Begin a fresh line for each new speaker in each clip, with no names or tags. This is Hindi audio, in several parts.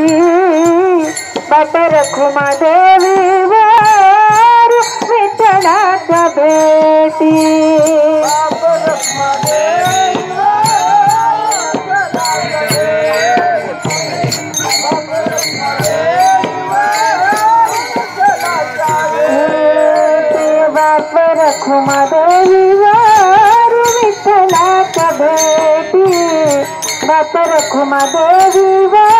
भेटी बाप रखुमा देवी वार विठ्ठलाच्या भेटी। बाप रखुमा देवी वार विठ्ठलाच्या भेटी। रखुमा देवी वार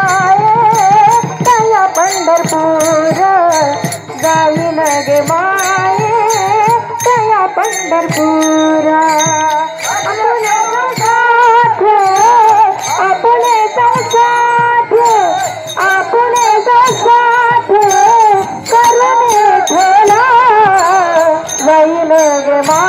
पंढरपूर जाईन गे माये तया पंढरपूर। आपुले संसाठे आपुले संसाठे आपुले संसाठ करणे ठेला जाईल गे माय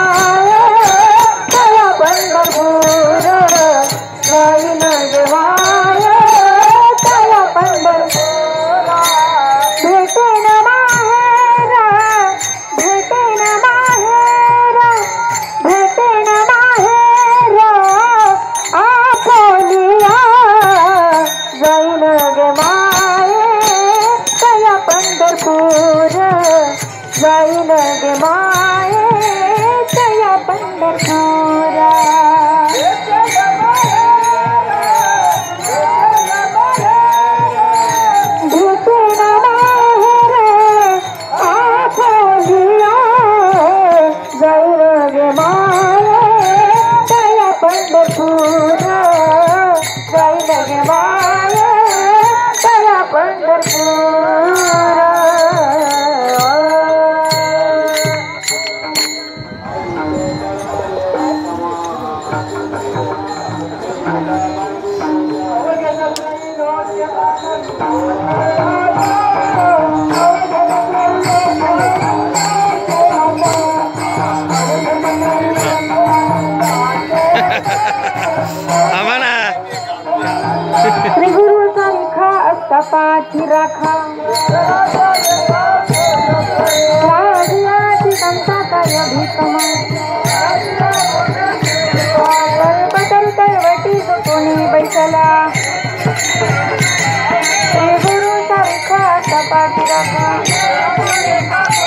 माये कया पंढरपूर जाई नगे माये गुरु सारखा असता पाठी राखा। Thank you.